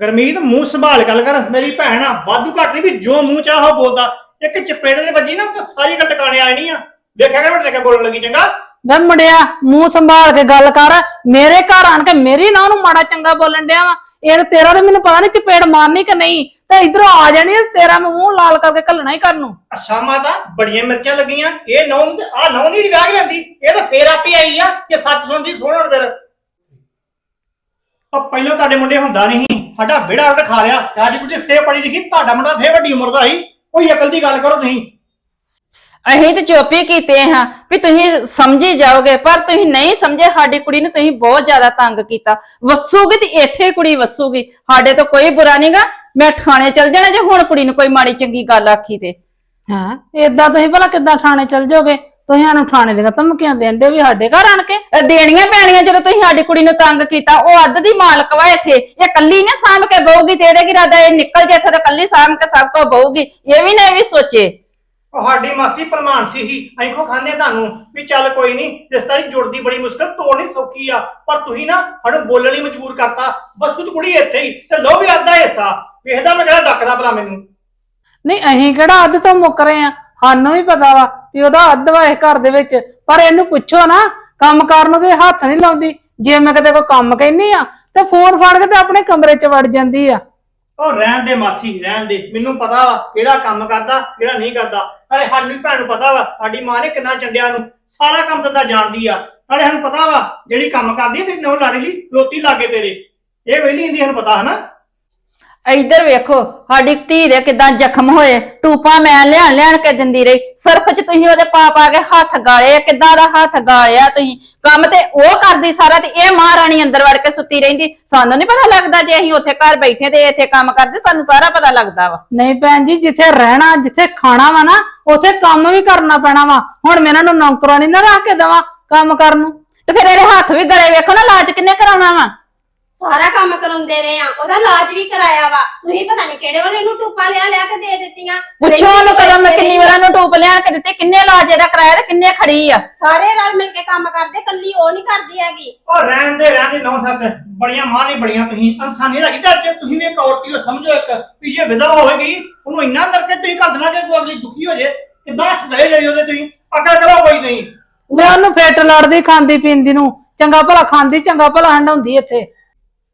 ਗਰਮੀਤ ਮੂੰਹ ਸੰਭਾਲ ਗੱਲ ਕਰ। ਮੇਰੀ ਭੈਣ ਆ ਵਾਧੂ ਘੱਟ ਨਹੀਂ ਵੀ ਜੋ ਮੂੰਹ ਚਾਹੋ ਬੋਲਦਾ। ਇੱਕ ਚਪੇੜੇ ਦੇ ਵੱਜੀ ਨਾ ਤਾਂ ਸਾਰੀ ਗੱਲ ਟਿਕਾਣੇ ਆ ਜਾਣੀ ਆ। ਦੇਖਿਆ ਕਰ ਮੈਂ ਬੋਲਣ ਲੱਗੀ ਚੰਗਾ? ਵੇ ਮੁੰਡਿਆ ਮੂੰਹ ਸੰਭਾਲ ਕੇ ਗੱਲ ਕਰ। ਮੇਰੇ ਘਰ ਆਣ ਕੇ ਮੇਰੀ ਨਾ ਨੂੰ ਮਾੜਾ ਚੰਗਾ ਬੋਲਣ ਡਿਆ ਵਾ। ਇਹ ਤੇਰਾ ਤਾਂ ਮੈਨੂੰ ਪਤਾ ਨਹੀਂ ਚਪੇੜ ਮਾਰਨੀ ਕਿ ਨਹੀਂ। ਤੇ ਇਧਰੋਂ ਆ ਜਾਣੀ ਤੇ ਤੇਰਾ ਮੈਂ ਮੂੰਹ ਲਾਲ ਕਰਕੇ ਘੱਲਣਾ ਹੀ ਕਰਨ ਨੂੰ। ਅੱਛਾ ਮਾਤਾ ਬੜੀਆਂ ਮਿਰਚਾਂ ਲੱਗੀਆਂ। ਇਹ ਨੌ ਆ ਨੌ ਨਹੀਂ ਵਿਆਹ ਕੇ ਜਾਂਦੀ ਇਹ ਤਾਂ ਫੇਰ ਆਪੀ ਆਈ ਆ ਕਿ ਸੱਚ ਸੁਣਦੀ ਸੁਣਨ ਫਿਰ। ਉਹ ਪਹਿਲਾਂ ਤੁਹਾਡੇ ਮੁੰਡੇ ਹੁੰਦਾ ਨਹੀਂ ਸਾਡਾ ਬੇੜਾ ਉਹਨੇ ਖਾ ਲਿਆ। ਸਾਡੀ ਕੁੜੀ ਫੇਰ ਪੜੀ ਲਿਖੀ ਤੁਹਾਡਾ ਮੁੰਡਾ ਫੇਰ ਵੱਡੀ ਉਮਰ ਦਾ ਸੀ। ਕੋਈ ਅਕਲ ਦੀ ਗੱਲ ਕਰੋ ਤੁਸੀਂ। ਅਸੀਂ ਤੇ ਚੁੱਪ ਕੀਤੇ ਹਾਂ ਵੀ ਤੁਸੀਂ ਸਮਝੀ ਜਾਓਗੇ ਪਰ ਤੁਸੀਂ ਨਹੀਂ ਸਮਝੇ ਸਾਡੀ ਕੁੜੀ ਨੂੰ ਤੁਸੀਂ ਬਹੁਤ ਜ਼ਿਆਦਾ ਤੰਗ ਕੀਤਾ। ਵਸੂਗੀ ਤੇ ਇੱਥੇ ਕੁੜੀ ਵਸੂਗੀ। ਸਾਡੇ ਤੋਂ ਕੋਈ ਬੁਰਾ ਨਹੀਂਗਾ। ਮੈਂ ਥਾਣੇ ਚਲ ਜਾਣਾ ਜੇ ਹੁਣ ਕੁੜੀ ਨੂੰ ਕੋਈ ਮਾੜੀ ਚੰਗੀ ਗੱਲ ਆਖੀ ਤੇ। ਹਾਂ ਏਦਾਂ ਤੁਸੀਂ ਭਲਾ ਕਿੱਦਾਂ ਥਾਣੇ ਚਲ ਜਾਓਗੇ? ਤੁਸੀਂ ਸਾਨੂੰ ਥਾਣੇ ਦੀਆਂ ਧਮਕੀਆਂ ਦੇਂਦੇ ਵੀ ਸਾਡੇ ਘਰ ਆਣ ਕੇ? ਇਹ ਦੇਣੀਆਂ ਪੈਣੀਆਂ ਜਦੋਂ ਤੁਸੀਂ ਸਾਡੀ ਕੁੜੀ ਨੂੰ ਤੰਗ ਕੀਤਾ ਉਹ ਅੱਧ ਦੀ ਮਾਲਕ ਵਾ ਇੱਥੇ। ਇਹ ਕੱਲੀ ਨੇ ਸਾਂਭ ਕੇ ਬਹੂਗੀ ਤੇ ਇਹਦੇ ਕੀ ਇਰਾਦਾ? ਇਹ ਨਿਕਲ ਜੇ ਇੱਥੇ ਤੇ ਕੱਲੀ ਸਾਂਭ ਕੇ ਸਭ ਕੋ ਬਹੂਗੀ। ਇਹ ਵੀ ਨਾ ਇਹ ਵੀ ਸੋਚੇ। ਉਹ ਸਾਡੀ ਮਾਸੀ ਭਲਮਾਨ ਸੀ ਹੀ। ਅਸੀਂ ਕੋ ਖਾਂਦੇ ਤੁਹਾਨੂੰ ਵੀ ਚੱਲ ਕੋਈ ਨਹੀਂ ਰਿਸ਼ਤਾ ਦੀ ਜੁੜਦੀ ਬੜੀ ਮੁਸ਼ਕਲ ਤੋੜਨੀ ਸੌਖੀ ਆ। ਪਰ ਤੁਸੀਂ ਨਾ ਸਾਨੂੰ ਬੋਲਣ ਲਈ ਮਜਬੂਰ ਕਰਤਾ। ਬਸ ਉਹ ਕੁੜੀ ਇੱਥੇ ਹੀ ਤੇ ਲੋ ਵੀ ਅੱਧਾ ਹਿੱਸਾ। ਵੇਖਦਾ ਮੈਂ ਕਿਹੜਾ ਡੱਕਦਾ ਭਲਾ ਮੈਨੂੰ। ਨਹੀਂ ਅਸੀਂ ਕਿਹੜਾ ਅੱਧ ਤੋਂ ਮੁੱਕ ਰਹੇ ਆ ਸਾਨੂੰ ਵੀ ਪਤਾ ਵਾ ਵੀ ਉਹਦਾ ਅੱਧ ਵਾ ਇਸ ਘਰ ਦੇ ਵਿੱਚ। ਪਰ ਇਹਨੂੰ ਪੁੱਛੋ ਨਾ, ਕੰਮ ਕਰਨ ਨੂੰ ਹੱਥ ਨਹੀਂ ਲਾਉਂਦੀ। ਜੇ ਮੈਂ ਕਿਤੇ ਕੋਈ ਕੰਮ ਕਹਿੰਨੀ ਆ, ਤੇ ਫੋਨ ਫੜ ਕੇ ਤੇ ਆਪਣੇ ਕਮਰੇ 'ਚ ਵੜ ਜਾਂਦੀ ਆ। ਉਹ ਰਹਿਣ ਦੇ ਮਾਸੀ, ਰਹਿਣ ਦੇ। ਮੈਨੂੰ ਪਤਾ ਵਾ ਕਿਹੜਾ ਕੰਮ ਕਰਦਾ, ਕਿਹੜਾ ਨਹੀਂ ਕਰਦਾ। ਨਾਲੇ ਸਾਡੀ ਭੈਣ ਨੂੰ ਪਤਾ ਵਾ, ਸਾਡੀ ਮਾਂ ਨੇ ਕਿੰਨਾ ਚੰਡਿਆ ਨੂੰ। ਸਾਰਾ ਕੰਮ ਧੰਦਾ ਜਾਣਦੀ ਆ। ਨਾਲੇ ਸਾਨੂੰ ਪਤਾ ਵਾ, ਜਿਹੜੀ ਕੰਮ ਕਰਦੀ ਆ, ਤੇ ਨੋ ਲਾੜੀ ਲਈ ਰੋਟੀ ਲਾਗੇ ਤੇਰੇ। ਇਹ ਵੇਲੀ ਹੁੰਦੀ ਸਾਨੂੰ ਪਤਾ, ਹਨਾ? ਇੱਧਰ ਵੇਖੋ ਸਾਡੀ ਧੀ ਦੇ ਕਿਦਾਂ ਜ਼ਖਮ ਹੋਏ। ਟੂਪਾਂ ਮੈਂ ਲਿਆਣ ਲਿਆਣ ਕੇ ਦਿੰਦੀ ਰਹੀ। ਸਰਫ ਚ ਤੁਸੀਂ ਉਹਦੇ ਪਾ ਪਾ ਕੇ ਹੱਥ ਗਾਲੇ ਕਿਦਾਂ ਦਾ ਹੱਥ ਗਾਲਿਆ ਤੁਸੀਂ? ਕੰਮ ਤੇ ਉਹ ਕਰਦੀ ਸਾਰਾ ਤੇ ਇਹ ਮਹਾਰਾਣੀ ਅੰਦਰ ਵੜ ਕੇ ਸੁੱਤੀ ਰਹਿੰਦੀ। ਸਾਨੂੰ ਨਹੀਂ ਪਤਾ ਲੱਗਦਾ ਜੇ ਅਸੀਂ ਉੱਥੇ ਘਰ ਬੈਠੇ ਤੇ ਇੱਥੇ ਕੰਮ ਕਰਦੇ ਸਾਨੂੰ ਸਾਰਾ ਪਤਾ ਲੱਗਦਾ ਵਾ। ਨਹੀਂ ਭੈਣ ਜੀ ਜਿੱਥੇ ਰਹਿਣਾ ਜਿੱਥੇ ਖਾਣਾ ਵਾ ਨਾ ਉੱਥੇ ਕੰਮ ਵੀ ਕਰਨਾ ਪੈਣਾ ਵਾ। ਹੁਣ ਮੈਂ ਇਹਨਾਂ ਨੂੰ ਨੌਕਰਾਨੀ ਨਾ ਰੱਖ ਕੇ ਦੇਵਾਂ ਕੰਮ ਕਰਨ ਨੂੰ। ਤੇ ਫਿਰ ਇਹਦੇ ਹੱਥ ਵੀ ਗਲੇ ਵੇਖੋ ਨਾ ਲਾਜ ਕਿੰਨੇ ਕਰਾਉਣਾ ਵਾ? ਸਾਰਾ ਕੰਮ ਕਰਾਉਂਦੇ ਰਹੇ ਆ। ਉਹਦਾ ਇਲਾਜ ਵੀ ਕਰਾਇਆ ਵਾ। ਤੁਸੀਂ ਪਤਾ ਨਹੀਂ ਕਿਹੜੇ ਵਾਲੇ ਨੂੰ ਟੂਪਾਂ ਲਿਆ ਲਿਆ ਕੇ ਦੇ ਦਿੱਤੀਆਂ। ਪੁੱਛੋ ਉਹਨੂੰ ਕਦੋਂ ਮੈਂ ਕਿੰਨੀ ਵਾਰਾਂ ਨੂੰ ਟੂਪ ਲਿਆਣ ਕੇ ਦਿੱਤੇ ਕਿੰਨੇ ਲਾਜ ਇਹਦਾ ਕਰਾਇਆ ਤੇ ਕਿੰਨੇ ਖੜੀ ਆ। ਸਾਰੇ ਰਲ ਮਿਲ ਕੇ ਕੰਮ ਕਰਦੇ ਕੱਲੀ ਉਹ ਨਹੀਂ ਕਰਦੀ ਹੈਗੀ। ਉਹ ਰਹਿਣ ਦੇ ਰਹਿਣ ਦੇ ਨੌ ਸੱਚ ਬੜੀਆਂ ਮਾਂ ਨਹੀਂ ਬੜੀਆਂ ਤੁਸੀਂ। ਇਨਸਾਨੀਅਤ ਹੈਗੀ ਤੇ ਅੱਜ। ਤੁਸੀਂ ਵੀ ਇੱਕ ਔਰਤੀ ਨੂੰ ਸਮਝੋ ਇੱਕ। ਵੀ ਜੇ ਵਿਧਵਾ ਹੋਵੇਗੀ ਉਹਨੂੰ ਇੰਨਾ ਕਰਕੇ ਤੁਸੀਂ ਕਰ ਦੇਣਾ ਕਿ ਉਹ ਅਗਲੀ ਦੁਖੀ ਹੋ ਜੇ। ਕਿੱਦਾਂ ਹੱਥ ਗਏ ਜਾਈ ਉਹਦੇ ਤੁਸੀਂ? ਅਕਲ ਕਰੋ ਕੋਈ ਨਹੀਂ। ਮੈਂ ਉਹਨੂੰ ਫਿੱਟ ਲੜਦੀ ਖਾਂਦੀ ਪੀਂਦੀ ਨੂੰ। ਚੰਗਾ ਭਲਾ ਖਾਂਦੀ ਚੰਗਾ ਭਲਾ ਹੰਡਾਉਂਦੀ ਇੱਥੇ।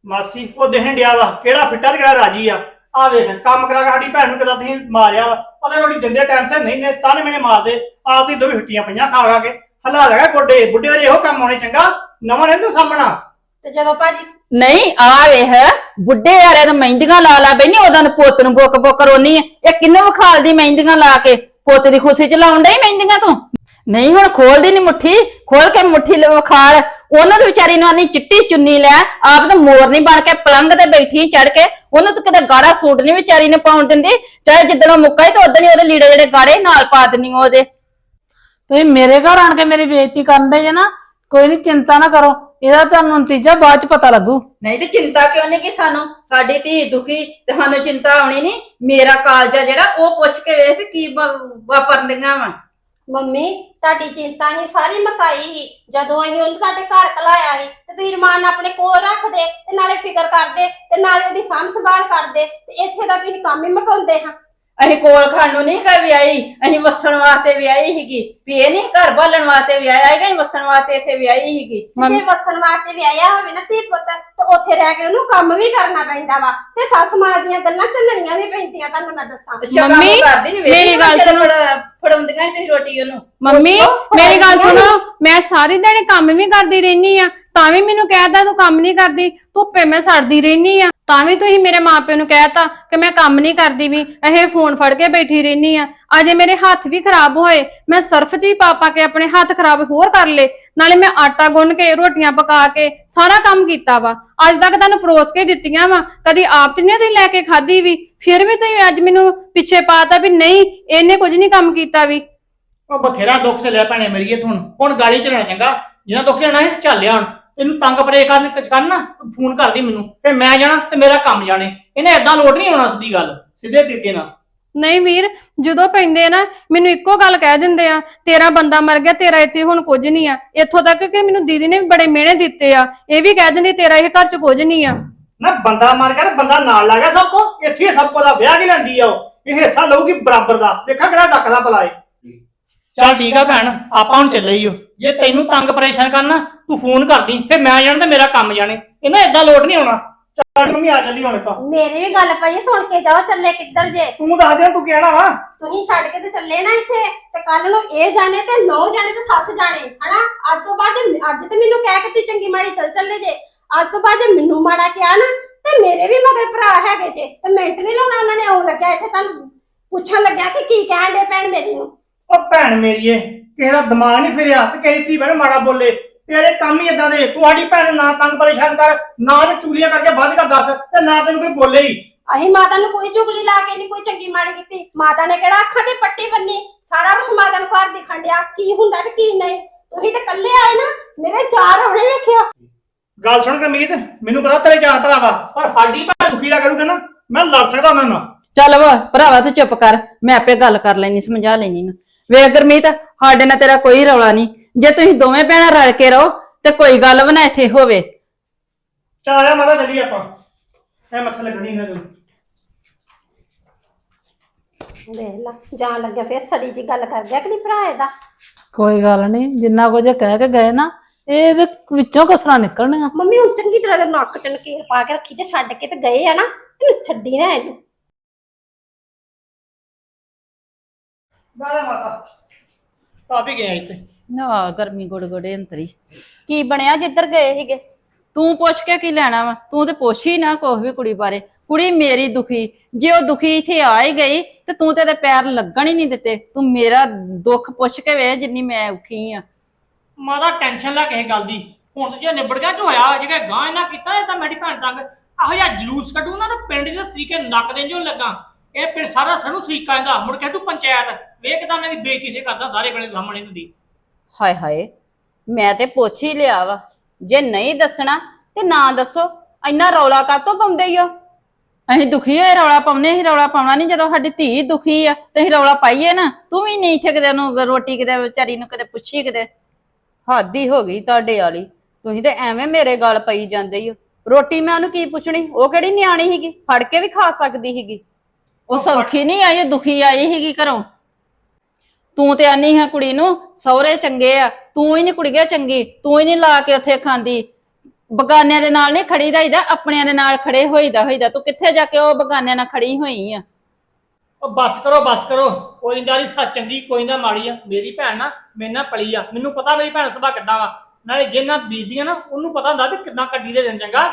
ਮਾਸੀ ਉਹ ਦੇਹਣ ਡਿਆ ਵਾ। ਕਿਹੜਾ ਫਿੱਟਾ ਤੇ ਕਿਹੜਾ ਰਾਜੀ ਆ। ਆ ਵੇਖ ਕੰਮ ਕਰਾ ਕੇ ਸਾਡੀ ਭੈਣ ਨੂੰ ਕਿਦਾਂ ਤੁਸੀਂ ਮਾਰਿਆ ਵਾ। ਪਤਾ ਰੋਟੀ ਦਿੰਦੇ ਟਾਈਮ ਸਿਰ ਨਹੀਂ ਨੇ ਤਾਂ ਮੈਨੇ ਮਾਰਦੇ। ਆ ਤੁਸੀਂ ਦੋਵੇਂ ਫਿੱਟੀਆਂ ਪਈਆਂ ਖਾ ਖਾ ਕੇ। ਹਲਾ ਲਗਾ ਗੋਡੇ। ਬੁੱਢੇ ਵਾਲੇ ਇਹੋ ਕੰਮ ਹੋਣੇ ਚੰਗਾ। ਨਵਾਂ ਤੂੰ ਸਾਹਮਣਾ। ਤੇ ਜਦੋਂ ਭਾਜੀ? ਨਹੀਂ ਆ ਵੇਖ। ਬੁੱਢੇ ਵਾਲੇ ਨੂੰ ਮਹਿੰਦੀਆਂ ਲਾ ਲਾ ਬੈਣੀ ਉਹਦਾਂ ਨੂੰ ਪੁੱਤ ਨੂੰ ਬੁੱਕ ਬੁੱਕ ਰੋਣੀ ਆ। ਇਹ ਕਿੰਨੂੰ ਵਿਖਾਲਦੀ ਮਹਿੰਦੀਆਂ ਲਾ ਕੇ? ਪੁੱਤ ਦੀ ਖੁਸ਼ੀ ਚ ਲਾਉਣ ਡਈ ਮਹਿੰਦੀਆਂ ਤੂੰ। ਨਹੀਂ ਹੁਣ ਖੋਲਦੀ ਨਹੀਂ ਮੁੱਠੀ ਖੋਲ ਕੇ ਮੁੱਠੀ ਲ- ਵਿਖਾਲ ਉਹਨਾਂ ਦੀ ਵਿਚਾਰੀ ਨੂੰ ਆਨੀ ਚਿੱਟੀ ਚੁੰਨੀ ਲੈ ਆਪ ਤਾਂ ਮੋਰ ਨਹੀਂ ਬਣ ਕੇ ਪਲੰਗ ਤੇ ਬੈਠੀ ਚੜ ਕੇ। ਉਹਨੂੰ ਤਾਂ ਕਿਤੇ ਗਾੜਾ ਸੂਟ ਨਹੀਂ ਵਿਚਾਰੀ ਨੇ ਪਾਉਣ ਦਿੰਦੀ। ਚਾਹੇ ਜਿੱਦਣ ਉਹ ਮੁੱਕਾ ਹੀ ਤਾਂ ਉਦੋਂ ਹੀ ਉਹਦੇ ਲੀੜੇ ਜਿਹੜੇ ਗਾੜੇ ਨਾਲ ਪਾ ਦਿੰਨੀ ਉਹਦੇ। ਤੁਸੀਂ ਮੇਰੇ ਘਰ ਆਣ ਕੇ ਮੇਰੀ ਬੇਇੱਜ਼ਤੀ ਕਰਨ ਦੇ ਜੇ ਨਾ ਕੋਈ ਨਹੀਂ ਚਿੰਤਾ ਨਾ ਕਰੋ। ਇਹਦਾ ਤੁਹਾਨੂੰ ਨਤੀਜਾ ਬਾਅਦ ਚ ਪਤਾ ਲੱਗੂ। ਨਹੀਂ ਤੇ ਚਿੰਤਾ ਕਿਉਂ ਨਹੀਂ ਕਿ ਸਾਨੂੰ? ਸਾਡੀ ਧੀ ਦੁਖੀ ਤੇ ਸਾਨੂੰ ਚਿੰਤਾ ਆਉਣੀ ਨਹੀਂ ਮੇਰਾ ਕਾਲਜਾ ਜਿਹੜਾ ਉਹ ਪੁੱਛ ਕੇ ਵੇਖ ਵੀ ਕੀ ਵਾਪਰਨੀਆਂ ਵਾ। ਮੰਮੀ, ਤੁਹਾਡੀ ਚਿੰਤਾ ਹੀ ਸਾਰੀ ਮਕਾਈ ਸੀ ਜਦੋਂ ਅਸੀਂ ਉਹਨੂੰ ਤੁਹਾਡੇ ਘਰ ਕਲਾਇਆ ਸੀ, ਤੇ ਤੁਸੀਂ ਰਮਾਨ ਆਪਣੇ ਕੋਲ ਰੱਖਦੇ ਤੇ ਨਾਲੇ ਫਿਕਰ ਕਰਦੇ ਤੇ ਨਾਲੇ ਉਹਦੀ ਸਾਂਭ ਸੰਭਾਲ ਕਰਦੇ ਤੇ ਇੱਥੇ ਦਾ ਤੁਸੀਂ ਕੰਮ ਹੀ ਮਕਾਉਂਦੇ ਹਾਂ। ਅਸੀਂ ਕੋਲ ਖਾਣ ਨੂੰ ਨਹੀਂ ਕਰ ਵਿਆਹੀ ਅਸੀਂ ਵਸਣ ਵਾਸਤੇ ਵਿਆਹੀ ਸੀਗੀ। ਵੀ ਇਹ ਨਹੀਂ ਘਰ ਬਾਲਣ ਵਾਸਤੇ ਵਿਆਹਿਆ ਹੈਗਾ ਅਸੀਂ ਵਸਣ ਵਾਸਤੇ ਇੱਥੇ ਵਿਆਹੀ ਸੀਗੀ। ਜੇ ਵਸਣ ਵਾਸਤੇ ਵਿਆਹਿਆ ਹੋਵੇ ਨਾ ਧੀ ਪੁੱਤ ਤੇ ਉੱਥੇ ਰਹਿ ਕੇ ਉਹਨੂੰ ਕੰਮ ਵੀ ਕਰਨਾ ਪੈਂਦਾ ਵਾ। ਤੇ ਸੱਸ ਮਾਂ ਦੀਆਂ ਗੱਲਾਂ ਚੱਲਣੀਆਂ ਵੀ ਪੈਂਦੀਆਂ ਤੁਹਾਨੂੰ ਮੈਂ ਦੱਸਾਂ। ਅੱਛਾ ਕੰਮ ਮੰਮੀ, ਕਰਦੀ ਨਹੀਂ ਮੇਰੀ ਗੱਲ ਸੁਣੋ। ਫੜਾਉਂਦੀਆਂ ਤੁਸੀਂ ਰੋਟੀ ਉਹਨੂੰ। ਮੰਮੀ ਮੇਰੀ ਗੱਲ ਸੁਣੋ। ਮੈਂ ਸਾਰੀ ਦਿਹਾੜੀ ਕੰਮ ਵੀ ਕਰਦੀ ਰਹਿਨੀ ਆ ਤਾਂ ਵੀ ਮੈਨੂੰ ਕਹਿਦਾ ਤੂੰ ਕੰਮ ਨਹੀਂ ਕਰਦੀ, ਧੁੱਪੇ ਮੈਂ ਸੜਦੀ ਰਹਿਨੀ ਆ। ਤਾਂ ਵੀ ਤੁਸੀਂ ਮੇਰੇ ਮਾਪਿਆਂ ਨੂੰ ਕਹਿਤਾ ਕਿ ਮੈਂ ਕੰਮ ਨਹੀਂ ਕਰਦੀ ਵੀ, ਇਹ ਫੋਨ ਫੜ ਕੇ ਬੈਠੀ ਰਹਿਨੀ ਆ। ਅਜੇ ਮੇਰੇ ਹੱਥ ਵੀ ਖਰਾਬ ਹੋਏ, ਮੈਂ ਸਰਫ 'ਚ ਵੀ ਪਾ ਪਾ ਕੇ ਆਪਣੇ ਹੱਥ ਖਰਾਬ ਹੋਰ ਕਰ ਲਏ, ਨਾਲੇ ਮੈਂ ਆਟਾ ਗੁੰਨ ਕੇ, ਰੋਟੀਆਂ ਪਕਾ ਕੇ, ਸਾਰਾ ਕੰਮ ਕੀਤਾ ਵਾ। ਅੱਜ ਤੱਕ ਤੁਹਾਨੂੰ ਪਰੋਸ ਕੇ ਦਿੱਤੀਆਂ ਵਾ, ਕਦੀ ਆਪ ਤੇ ਨਹੀਂ ਲੈ ਕੇ ਖਾਧੀ ਵੀ, ਫਿਰ ਵੀ ਤੁਸੀਂ ਅੱਜ ਮੈਨੂੰ ਪਿੱਛੇ ਪਾਤਾ ਵੀ ਨਹੀਂ, ਇਹਨੇ ਕੁਝ ਨਹੀਂ ਕੰਮ ਕੀਤਾ ਵੀ। ਉਹ ਬਥੇਰਾ ਦੁੱਖ ਚੱਲਿਆ ਭੈਣੇ ਮੇਰੀਏ ਤੂੰ ਹੁਣ ਗਾੜੀ ਚਲਾਣਾ ਚੰਗਾ, ਜਿੰਨਾ ਦੁੱਖ ਲੈਣਾ ਹੈ ਚੱਲਿਆ ਹੁਣ। ਤੈਨੂੰ ਤੰਗ ਪਰੇ ਕਰਨ ਕੁਛ ਕਰਨ ਨਾ ਫੋਨ ਕਰਦੀ ਮੈਨੂੰ ਤੇ ਮੈਂ ਜਾਣਾ ਤੇ ਮੇਰਾ ਕੰਮ ਜਾਣੇ। ਇਹਨੇ ਐਦਾਂ ਲੋਟ ਨਹੀਂ ਹੋਣਾ ਸਿੱਧੀ ਗੱਲ ਸਿੱਧੇ ਤਰੀਕੇ ਨਾਲ। ਨਹੀਂ ਵੀਰ ਜਦੋਂ ਪੈਂਦੇ ਆ ਨਾ ਮੈਨੂੰ ਇੱਕੋ ਗੱਲ ਕਹਿ ਦਿੰਦੇ ਆ ਤੇਰਾ ਬੰਦਾ ਮਰ ਗਿਆ ਤੇਰਾ ਇੱਥੇ ਹੁਣ ਕੁਝ ਨਹੀਂ ਆ। ਇੱਥੋਂ ਤੱਕ ਕਿ ਮੈਨੂੰ ਦੀਦੀ ਨੇ ਵੀ ਬੜੇ ਮਿਹਣੇ ਦਿੱਤੇ ਆ ਇਹ ਵੀ ਕਹਿ ਦਿੰਦੀ ਤੇਰਾ ਇਹ ਘਰ 'ਚ ਕੁਝ ਨਹੀਂ ਆ। ਨਾ ਬੰਦਾ ਮਾਰ ਕਰ ਬੰਦਾ ਨਾਲ ਲੱਗਾ ਸਭ ਕੋ ਇੱਥੇ ਹੀ ਸਭ ਕੋ ਦਾ ਵਿਆਹ ਕੀ ਲੈਂਦੀ ਆ ਉਹ। ਇਹ ਹਿੱਸਾ ਲਊਗੀ ਬਰਾਬਰ ਦਾ। ਦੇਖਾ ਕਿਹੜਾ ਡੱਕਦਾ ਪਲਾਏ ਚੱਲ ਠੀਕ ਆ ਭੈਣ ਆਪਾਂ ਹੁਣ ਚੱਲੇ ਈ ਓ। ਜੇ ਤੈਨੂੰ ਤੰਗ ਪਰੇਸ਼ਾਨ ਕਰਨਾ ਤੂੰ ਫੋਨ ਕਰਦੀ ਫਿਰ ਮੈਂ ਜਾਣ ਤੇ ਮੇਰਾ ਕੰਮ ਜਾਣੇ। ਇਹਨਾਂ ਏਦਾਂ ਲੋਟ ਨਹੀਂ ਆਉਣਾ। ਚੱਲ ਮੰਮੀ ਆ ਚੱਲੀ ਹੁਣ ਤਾਂ। ਮੇਰੀ ਵੀ ਗੱਲ ਪਈ ਸੁਣ ਕੇ ਜਾਓ ਚੱਲੇ ਕਿੱਧਰ ਜੇ। ਤੂੰ ਦੱਸ ਦੇ ਤੂੰ ਕਹਿਣਾ ਵਾ। ਤੁਸੀਂ ਛੱਡ ਕੇ ਤੇ ਚੱਲੇ ਨਾ ਇੱਥੇ ਤੇ ਕੱਲ ਨੂੰ ਇਹ ਜਾਣੇ ਤੇ ਨੌ ਜਾਣੇ ਤੇ ਸੱਸ ਜਾਣੇ ਹਨਾ? ਅੱਜ ਤੋਂ ਬਾਅਦ ਜੇ- ਅੱਜ ਤੇ ਮੈਨੂੰ ਕਹਿ ਕੇ ਤੀ ਚੰਗੀ ਮਾੜੀ ਚੱਲ ਚੱਲੇ ਜੇ। ਅੱਜ ਤੋਂ ਬਾਅਦ ਜੇ ਮੈਨੂੰ ਮਾੜਾ ਕਿਹਾ ਨਾ ਤੇ ਮੇਰੇ ਵੀ ਮਗਰ ਭਰਾ ਹੈਗੇ ਜੇ ਤੇ ਮਿੰਟ ਨਹੀਂ ਲਾਉਣਾ ਉਹਨਾਂ ਨੇ ਆਉਣ ਲੱਗਿਆ ਇੱਥੇ ਤੁਹਾਨੂੰ ਪੁੱਛਣ ਲੱਗਿਆ ਕਿ ਕੀ ਕਹਿਣ ਦੇ ਭੈਣ ਮੇਰੀ ਨੂੰ। ਉਹ ਭੈਣ ਮੇਰੀ ਏ ਕਿਸੇ ਦਾ ਦਿਮਾਗ ਨਹੀਂ ਫਿਰਿਆ ਤੇ ਕਿਸੇ ਧੀ ਭੈਣ ਮਾੜਾ ਬੋਲੇ। ਤੇਰੇ ਕੰਮ ਹੀ ਇਦਾਂ ਦੇ। ਤੁਹਾਡੀ ਭੈਣ ਨੂੰ ਨਾ ਤੰਗ ਪਰੇਸ਼ਾਨ ਕਰ ਨਾ ਤੇ ਚੂਲੀਆਂ ਕਰਕੇ ਵੱਧ ਕਰ ਦੱਸ ਤੇ ਨਾ ਤੈਨੂੰ ਕੋਈ ਬੋਲੇ ਹੀ। ਅਸੀਂ ਮਾਤਾ ਨੂੰ ਕੋਈ ਚੁਗਲੀ ਲਾ ਕੇ ਨਹੀਂ ਕੋਈ ਚੰਗੀ ਮਾੜੀ ਕੀਤੀ। ਮਾਤਾ ਨੇ ਕਿਹੜਾ ਅੱਖਾਂ ਤੇ ਪੱਟੀ ਬੰਨੀ? ਸਾਰਾ ਕੁਝ ਮਾਤਾ ਨੂੰ ਘਰ ਦਿਖਣ ਡਿਆ। ਕੀ ਹੁੰਦਾ ਤੇ ਕੀ ਨਹੀਂ? ਤੁਸੀਂ ਤੇ ਇਕੱਲੇ ਆਏ ਨਾ ਮੇਰੇ ਚਾਰ ਆਉਣੇ ਵੇਖਿਓ ਗੱਲ ਸੁਣ ਕਮੀਤ ਮੈਨੂੰ ਪਤਾ ਤੇਰੇ ਚਾਰ ਭਰਾ ਵਾ ਪਰ ਸਾਡੀ ਭੈਣ ਦੁਖੀ ਨਾ ਕਰੂਗਾ ਨਾ। ਮੈਂ ਲੜ ਸਕਦਾ ਉਹਨਾਂ ਨਾਲ। ਚੱਲ ਵਾ ਭਰਾਵਾ ਤੂੰ ਚੁੱਪ ਕਰ। ਮੈਂ ਆਪੇ ਗੱਲ ਕਰ ਲੈਣੀ ਸਮਝਾ ਲੈਣੀ ਨਾ ਵੇਖ ਗੁਰਮੀਤ ਸਾਡੇ ਨਾਲ ਤੇਰਾ ਕੋਈ ਰੌਲਾ ਨਹੀਂ। ਜੇ ਤੁਸੀਂ ਦੋਵੇਂ ਭੈਣਾਂ ਰਲ ਕੇ ਰਹੋ ਤੇ ਕੋਈ ਗੱਲ ਵੀ ਨਾ ਇੱਥੇ ਹੋਵੇ। ਚੱਲ ਆ ਮਾਤਾ ਚੱਲੀ ਆਪਾਂ। ਐ ਮੱਥੇ ਲੱਗਣੀ ਨੂੰ ਵੇਖ ਲਾ ਜਾਣ ਲੱਗਿਆ ਫੇਰ ਸੜੀ ਜੀ ਗੱਲ ਕਰ ਗਿਆ ਕਿ ਨਹੀਂ ਭਰਾ ਇਹਦਾ? ਕੋਈ ਗੱਲ ਨਹੀਂ ਜਿੰਨਾ ਕੁਝ ਕਹਿ ਕੇ ਗਏ ਨਾ ਇਹਦੇ ਵਿੱਚੋਂ ਕਸਰਾਂ ਨਿਕਲਣੀਆਂ। ਮੰਮੀ ਹੁਣ ਚੰਗੀ ਤਰ੍ਹਾਂ ਦੇ ਨੱਕ ਚ ਨਕੀਰ ਪਾ ਕੇ ਰੱਖੀ ਜੇ ਛੱਡ ਕੇ ਤੇ ਗਏ ਆ ਨਾ ਇਹਨੂੰ ਛੱਡੀ ਨਾ ਇਹਨੂੰ। ਬਾਰੇ ਮਾਤਾ। ਤਾਂ ਵੀ ਗਿਆ ਇੱਥੇ। ਨਾ ਗਰਮੀ ਗੁੜ ਗੁੜੇ ਅੰਤਰੀ ਕੀ ਬਣਿਆ ਜਿੱਧਰ ਗਏ ਸੀਗੇ? ਤੂੰ ਪੁੱਛ ਕੇ ਕੀ ਲੈਣਾ ਵਾ? ਤੂੰ ਤੇ ਪੁੱਛ ਹੀ ਨਾ ਕੁਛ ਵੀ ਕੁੜੀ ਬਾਰੇ। ਕੁੜੀ ਮੇਰੀ ਦੁਖੀ। ਜੇ ਉਹ ਦੁਖੀ ਇੱਥੇ ਆ ਹੀ ਗਈ ਤੇ ਤੂੰ ਤੇ ਇਹਦੇ ਪੈਰ ਲੱਗਣ ਹੀ ਨਹੀਂ ਦਿੱਤੇ। ਤੂੰ ਮੇਰਾ ਦੁੱਖ ਪੁੱਛ ਕੇ ਵੇ ਜਿੰਨੀ ਮੈਂ ਔਖੀ ਆ। ਮਾਤਾ ਟੈਨਸ਼ਨ ਲੈ ਕਿਸੇ ਗੱਲ ਦੀ। ਹੁਣ ਜੇ ਨਿਬੜ ਗਿਆ ਝੋਇਆ ਜਿਹੜਾ ਗਾਂ ਇਹਨਾਂ ਕੀਤਾ ਇਹ ਤਾਂ ਮੇਰੀ ਭੈਣ ਤੱਕ ਇਹੋ ਜਿਹਾ ਜਲੂਸ ਕੱਢੂ ਨਾ ਤੇ ਪਿੰਡ ਦੇ ਸਰੀਕੇ ਨੱਕ ਦੇ ਜੋ ਲੱਗਾ। ਇਹ ਪਿੰਡ ਸਾਰਾ ਸਣੂ ਸਰੀਕਾ ਇਹਦਾ ਮੁੜ ਕੇ ਤੂੰ ਪੰਚਾਇਤ ਵੇਖ ਕਿਦਾਂ ਮੈਂ ਦੀ ਬੇਇੱਜ਼ਤੀ ਜੇ ਕਰਦਾ ਸਾਰੇ ਦੇ ਸਾਹਮਣੇ ਹੁੰਦੀ ਹਾਏ ਹਾਏ ਮੈਂ ਤੇ ਪੁੱਛ ਹੀ ਲਿਆ ਵਾ ਜੇ ਨਹੀਂ ਦੱਸਣਾ ਤੇ ਨਾ ਦੱਸੋ ਇੰਨਾ ਰੌਲਾ ਕਾਤੋਂ ਪਾਉਂਦੇ ਹੀ ਹੋ ਅਸੀਂ ਦੁਖੀ ਹੋਏ ਰੌਲਾ ਪਾਉਨੇ ਅਸੀਂ ਰੌਲਾ ਪਾਉਣਾ ਨਹੀਂ ਜਦੋਂ ਸਾਡੀ ਧੀ ਦੁਖੀ ਆ ਤੇ ਅਸੀਂ ਰੌਲਾ ਪਾਈਏ ਨਾ ਤੂੰ ਵੀ ਨਹੀਂ ਇੱਥੇ ਕਿਤੇ ਉਹਨੂੰ ਰੋਟੀ ਕਿਤੇ ਵਿਚਾਰੀ ਨੂੰ ਕਿਤੇ ਪੁੱਛੀ ਕਿਤੇ। ਹੱਦ ਹੀ ਹੋ ਗਈ ਤੁਹਾਡੇ ਵਾਲੀ ਤੁਸੀਂ ਤੇ ਐਵੇਂ ਮੇਰੇ ਗੱਲ ਪਈ ਜਾਂਦੇ ਹੀ ਹੋ ਰੋਟੀ ਮੈਂ ਉਹਨੂੰ ਕੀ ਪੁੱਛਣੀ ਉਹ ਕਿਹੜੀ ਨਿਆਣੀ ਸੀਗੀ ਫੜ ਕੇ ਵੀ ਖਾ ਸਕਦੀ ਸੀਗੀ। ਉਹ ਸੌਖੀ ਨਹੀਂ ਆਈ ਉਹ ਦੁਖੀ ਆਈ ਸੀਗੀ ਘਰੋਂ। ਤੂੰ ਤੇ ਆਨੀ ਹੈ ਕੁੜੀ ਨੂੰ ਸਹੁਰੇ ਚੰਗੇ ਆ। ਤੂੰ ਹੀ ਨਹੀਂ ਕੁੜੀਏ ਚੰਗੀ ਤੂੰ ਹੀ ਨਹੀਂ ਲਾ ਕੇ ਉੱਥੇ ਖਾਂਦੀ। ਬਗਾਨਿਆਂ ਦੇ ਨਾਲ ਨਹੀਂ ਖੜੀ ਦਾ ਆਪਣਿਆਂ ਦੇ ਨਾਲ ਖੜੇ ਹੋਈਦਾ ਹੋਈਦਾ। ਤੂੰ ਕਿੱਥੇ ਜਾ ਕੇ ਉਹ ਬਗਾਨਿਆਂ ਨਾਲ ਖੜੀ ਹੋਈ ਆ? ਉਹ ਬਸ ਕਰੋ ਬਸ ਕਰੋ। ਕੋਈ ਇੰਦਾਰੀ ਸੱਚ ਚੰਗੀ ਕੋਈ ਨਾ ਮਾੜੀ ਆ। ਮੇਰੀ ਭੈਣ ਨਾ ਮੇਰੇ ਨਾਲ ਪਲੀ ਆ। ਮੈਨੂੰ ਪਤਾ ਮੇਰੀ ਭੈਣ ਸੁਭਾਅ ਕਿੱਦਾਂ ਵਾ। ਨਾਲੇ ਜਿੰਨਾ ਬੀਜਦੀ ਆ ਨਾ ਉਹਨੂੰ ਪਤਾ ਹੁੰਦਾ ਵੀ ਕਿੱਦਾਂ ਕੱਢੀ ਦੇ ਦਿਨ ਚੰਗਾ।